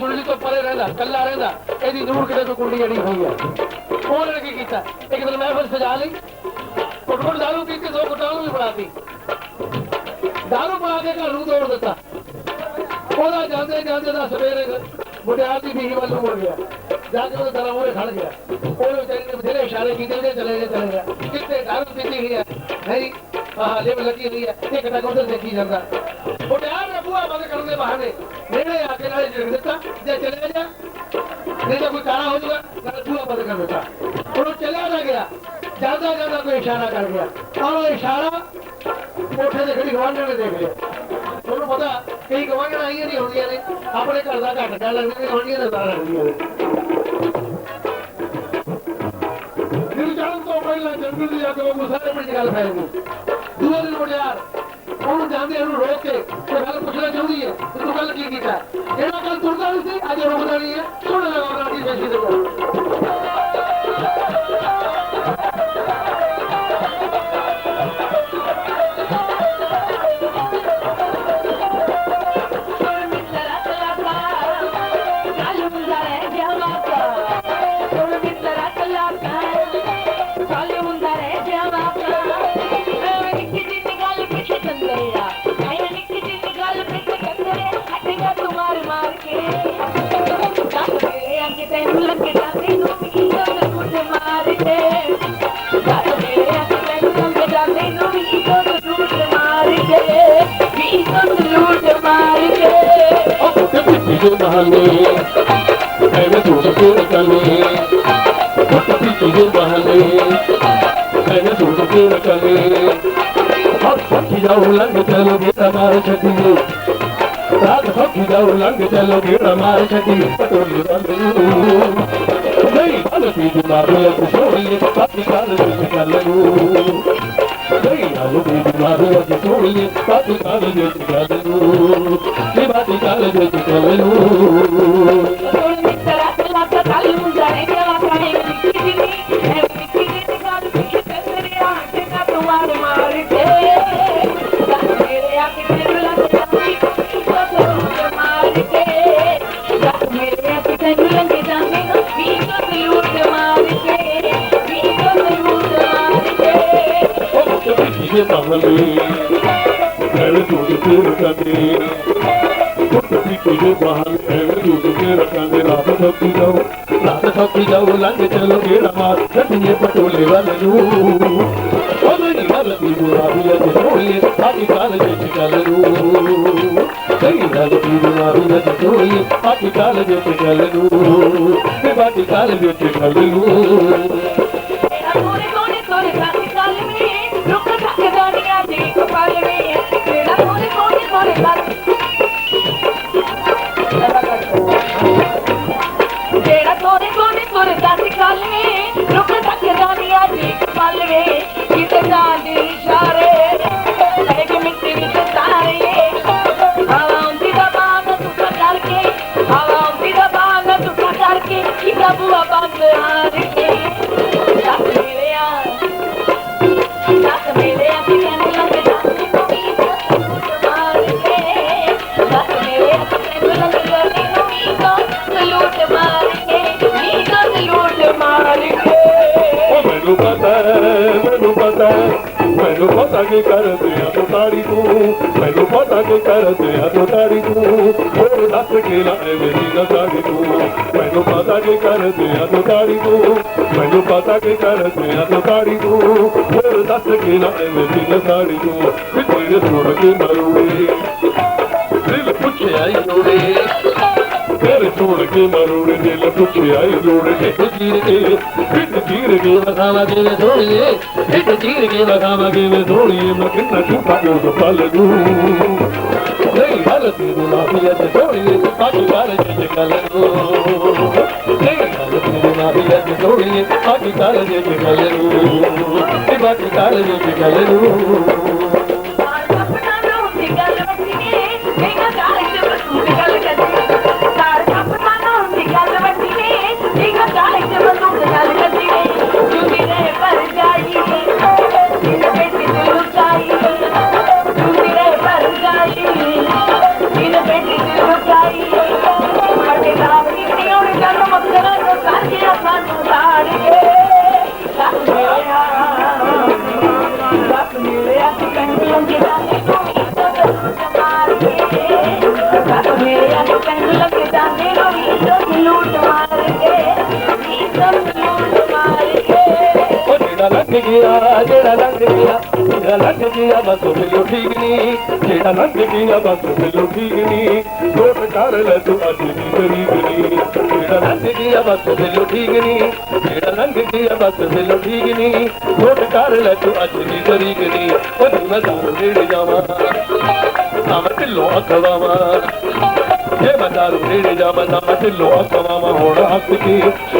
ਸੁਣੀ ਤੋਂ ਪਰੇ ਰਹਿੰਦਾ ਕੱਲਾ ਰਹਿੰਦਾ, ਇਹਦੀ ਦੂਰ ਕਿਤੇ ਤੋਂ ਕੁੰਡੀ ਅੜੀ ਹੋਈ ਹੈ ਉਹਨਾਂ ਨੇ ਕੀਤਾ? ਇੱਕ ਦਿਨ ਮਹਿਫਲ ਸਜਾ ਲਈ। ਕੁੱਟ ਦਾਰੂ ਪੀ ਕੇ ਦੋ ਗੁੱਟਾਂ ਵੀ ਬਣਾਤੀ ਦਾਰੂ ਪਾ ਕੇ ਘਰ ਨੂੰ ਤੋੜ ਦਿੱਤਾ। ਉਹਦਾ ਜਾਂਦੇ ਜਾਂਦੇ ਦਾ ਸਵੇਰੇ ਮੁਟਿਆਰ ਦੀ ਬੀਹੀ ਵੱਲ ਨੂੰ ਮੁੜ ਗਿਆ। ਜਾ ਕੇ ਉਹਦੇ ਦਰਾਂ ਮੂਹਰੇ ਖੜ ਗਿਆ। ਉਹਨੇ ਵਿਚਾਰੇ ਨੇ ਬਥੇਰੇ ਇਸ਼ਾਰੇ ਕੀਤੇ, ਉਹਦੇ ਚਲੇ ਗਏ, ਚਲੇ ਗਿਆ। ਕਿੱਥੇ ਦਾਰੂ ਪੀਤੀ ਹੋਈ ਹੈ ਨਹੀਂ, ਆਹ ਲਿਵ ਲੱਗੀ ਹੋਈ ਹੈ ਇੱਕ ਟਕ ਉਧਰ ਦੇਖੀ ਜਾਂਦਾ। ਮੁਟਿਆਰ ਨੇ ਬੂਹਾ ਬੰਦ ਕਰਨ ਦੇ ਬਹਾਨੇ ਨੇੜੇ ਆ ਕੇ ਨਾਲੇ ਜਿੜ ਦਿੱਤਾ, ਜੇ ਚਲੇ ਜਾ ਨਹੀਂ ਤਾਂ ਕੋਈ ਕਾਲਾ ਹੋ ਜਾਊਗਾ, ਨਾਲੇ ਬੂਹਾ ਬੰਦ ਕਰ ਦਿੱਤਾ। ਉਹਨੂੰ ਚੱਲਿਆ ਨਾ ਗਿਆ, ਜਾਂਦਾ ਜਾਂਦਾ ਕੋਈ ਇਸ਼ਾਰਾ ਕਰ ਗਿਆ। ਔਰ ਉਹ ਇਸ਼ਾਰਾ, ਕੋਠੇ ਤੇ ਖੜੀ ਗਵਾਂਢਣ ਨੇ ਦੇਖ ਲਿਆ ਤੁਹਾਨੂੰ ਪਤਾ, ਕਈ ਗਵਾਂਢਣ ਆਈਆਂ ਨਹੀਂ ਹੁੰਦੀਆਂ ਨੇ, ਆਪਣੇ ਘਰ ਦਾ ਘੱਟ ਡਰ ਲੱਗਦੀ ਨੇ ਗਵਾਂਢੀਆਂ ਦਾ ਡਰ ਲੱਗਦੀਆਂ ਨੇ। ਦਿਲ ਤੋਂ ਪਹਿਲਾਂ ਜੰਗਲ ਦੀ ਜਾ ਕੇ ਸਾਰੇ ਪਿੰਡ ਗੱਲ ਫੈਲ ਗਈ। ਦੂਏ ਦਿਨ ਮੁੜਿਆਰ ਉਹਨੂੰ ਜਾਂਦੇ ਇਹਨੂੰ ਰੋਕ ਕੇ ਤੇ ਗੱਲ ਪੁੱਛਣਾ ਚਾਹੁੰਦੀ ਹੈ ਕਿ ਤੂੰ ਗੱਲ ਕੀ ਕੀਤਾ? ਜਿਹੜਾ ਗੱਲ ਤੁਰਦਾ ਨਹੀਂ ਸੀ, ਅੱਜ ਰੋਕਦਾ ਨਹੀਂ ਹੈ ਸੁਣ ਲੈ ਉਹਨਾਂ ਦੀ ਬੇਇੱਜ਼ਤੀ చూడహాన్ని ప్రేమ చూడ చూడకని కొత్త పిచ్చి చూడహాన్ని ప్రేమ చూడ చూడకని భక్తిదౌలంగ తెలు గీత మారచకులు రాత భక్తిదౌలంగ తెలు గీత మారచకులు పట్టులు రంగులు దైవాల తీరు మారులకు సోళ్ళు పత్రికాలు చూసి కళ్ళను Thank you. చేసే పనులే నెల చూసి తీరకండి పాటి కాలు పెట్టి కలరు पादा के करो ताड़ी तूं। मैनो पा दां तो ताड़ी तूं फिर दस गे न தூருக்கு மறுடு புத்துயாய் தூடுக்கு பிட்டு தீருக்கு மகாமகே தோழியே பிட்டு தீருக்கு மகாமகே தோழியே மக்கின்ன சுப்பாக்கு பலது நெய் பலது நாபியத்து தோழியே சுப்பாக்கு பலது கலது நெய் பலது நாபியத்து தோழியே சுப்பாக்கு பலது கலது சுப்பாக்கு பலது கலது ਜਾਂਦੇ ਹੋ ਵੀ ਤੁਸੀਂ ਲੂਟ ਮਾਰ ਕੇ ਵੀ ਤੁਸੀਂ ਲੂਟ ਮਾਰ ਕੇ। ਉਹ ਜਿਹੜਾ ਲੰਘ ਗਿਆ, ਜਿਹੜਾ ਲੰਘ ਗਿਆ, ਜਿਹੜਾ ਲੰਘ ਗਿਆ, ਬਸ ਉਹ ਮਿਲੋ ਠੀਕ ਨਹੀਂ ਜਿਹੜਾ ਲੰਘ ਗਿਆ, ਬਸ ਉਹ ਮਿਲੋ ਠੀਕ ਨਹੀਂ ਲੋਟ ਕਰ ਲੈ ਤੂੰ ਅੱਜ ਦੀ ਗਰੀਬ ਨਹੀਂ ਜਿਹੜਾ ਲੰਘ ਗਿਆ, ਬਸ ਉਹ ਮਿਲੋ ਠੀਕ ਨਹੀਂ ਜਿਹੜਾ ਲੰਘ ਗਿਆ, ਬਸ ਉਹ ਮਿਲੋ ਠੀਕ ਨਹੀਂ ਲੋਟ ਕਰ ਲੈ ਤੂੰ ਅੱਜ ਦੀ ਗਰੀਬ ਨਹੀਂ ਉਹ ਤੂੰ ਮੈਂ ਦਾਰ ਦੇ ਜਾਵਾਂ ਆਵਤ ਲੋ ਅਖਵਾਵਾਂ దేవదారు శ్రీని రామ నమ్మ తిల్లు అక్క మామ కూడా హక్కుకి